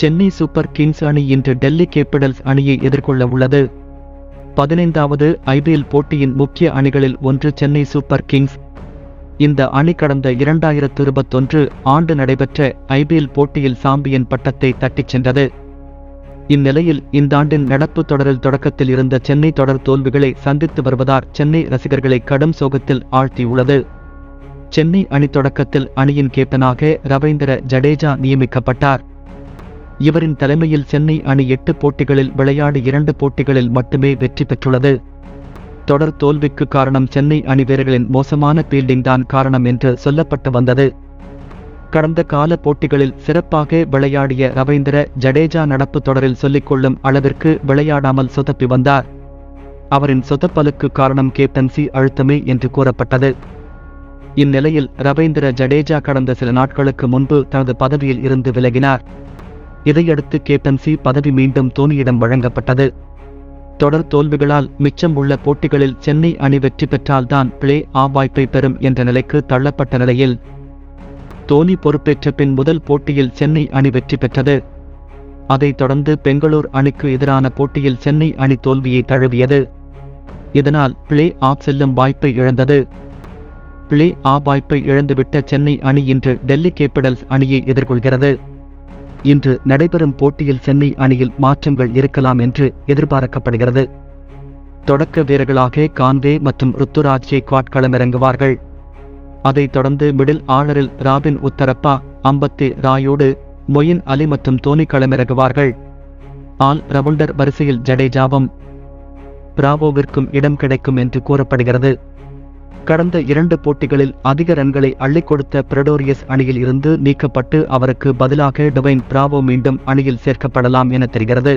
Chennai super Kings அணி இன்று Delhi Capitals அணியை எதிர்கொள்ள உள்ளது. பதினைந்தாவது ஐபிஎல் போட்டியின் முக்கிய அணிகளில் ஒன்று சென்னை சூப்பர் கிங்ஸ். இந்த அணி கடந்த இரண்டாயிரத்து இருபத்தொன்று ஆண்டு நடைபெற்ற ஐபிஎல் போட்டியில் சாம்பியன் பட்டத்தை தட்டிச் சென்றது. இந்நிலையில் இந்த ஆண்டின் நடப்பு தொடரில் தொடக்கத்தில் இருந்த சென்னை தொடர் தோல்விகளை சந்தித்து வருவதால் சென்னை ரசிகர்களை கடும் சோகத்தில் ஆழ்த்தியுள்ளது. சென்னை அணி தொடக்கத்தில் அணியின் கேப்டனாக ரவீந்திர ஜடேஜா நியமிக்கப்பட்டார். இவரின் தலைமையில் சென்னை அணி எட்டு போட்டிகளில் விளையாடி இரண்டு போட்டிகளில் மட்டுமே வெற்றி பெற்றுள்ளது. தொடர் தோல்விக்கு காரணம் சென்னை அணி வீரர்களின் மோசமான பீல்டிங் தான் காரணம் என்று சொல்லப்பட்டு வந்தது. கடந்த கால போட்டிகளில் சிறப்பாக விளையாடிய ரவீந்திர ஜடேஜா நடப்பு தொடரில் சொல்லிக்கொள்ளும் அளவிற்கு விளையாடாமல் சொதப்பி வந்தார். அவரின் சொதப்பலுக்கு காரணம் கேப்டன்சி அழுத்தமே என்று கூறப்பட்டது. இந்நிலையில் ரவீந்திர ஜடேஜா கடந்த சில நாட்களுக்கு முன்பு தனது பதவியில் இருந்து விலகினார். இதையடுத்து கேப்டன்சி பதவி மீண்டும் தோனியிடம் வழங்கப்பட்டது. தொடர் தோல்விகளால் மிச்சம் உள்ள போட்டிகளில் சென்னை அணி வெற்றி பெற்றால்தான் பிளே ஆ வாய்ப்பை பெறும் என்ற நிலைக்கு தள்ளப்பட்ட நிலையில் தோனி பொறுப்பேற்ற பின் முதல் போட்டியில் சென்னை அணி வெற்றி பெற்றது. அதைத் தொடர்ந்து பெங்களூர் அணிக்கு எதிரான போட்டியில் சென்னை அணி தோல்வியை தழுவியது. இதனால் பிளே ஆஃப் செல்லும் வாய்ப்பை இழந்தது. பிளே ஆ வாய்ப்பை இழந்துவிட்ட சென்னை அணி இன்று டெல்லி கேபிட்டல்ஸ் அணியை எதிர்கொள்கிறது. இன்று நடைபெறும் போட்டியில் சென்னை அணியில் மாற்றங்கள் இருக்கலாம் என்று எதிர்பார்க்கப்படுகிறது. தொடக்க வீரர்களாக கான்வே மற்றும் ருத்துராஜ் ஜெய்க்வாட் களமிறங்குவார்கள். அதைத் தொடர்ந்து மிடில் ஆர்டரில் ராபின் உத்தரப்பா அம்பத்தி ராயோடு மொயின் அலி மற்றும் தோனி களமிறங்குவார்கள். ஆல் ரவுண்டர் வரிசையில் ஜடேஜாவும் பிராவோவிற்கும் இடம் கிடைக்கும் என்று கூறப்படுகிறது. கடந்த இரண்டு போட்டிகளில் அதிக ரன்களை அள்ளிக் கொடுத்த பிரடோரியஸ் அணியில் இருந்து நீக்கப்பட்டு அவருக்கு பதிலாக டுவைன் பிராவோ மீண்டும் அணியில் சேர்க்கப்படலாம் என தெரிகிறது.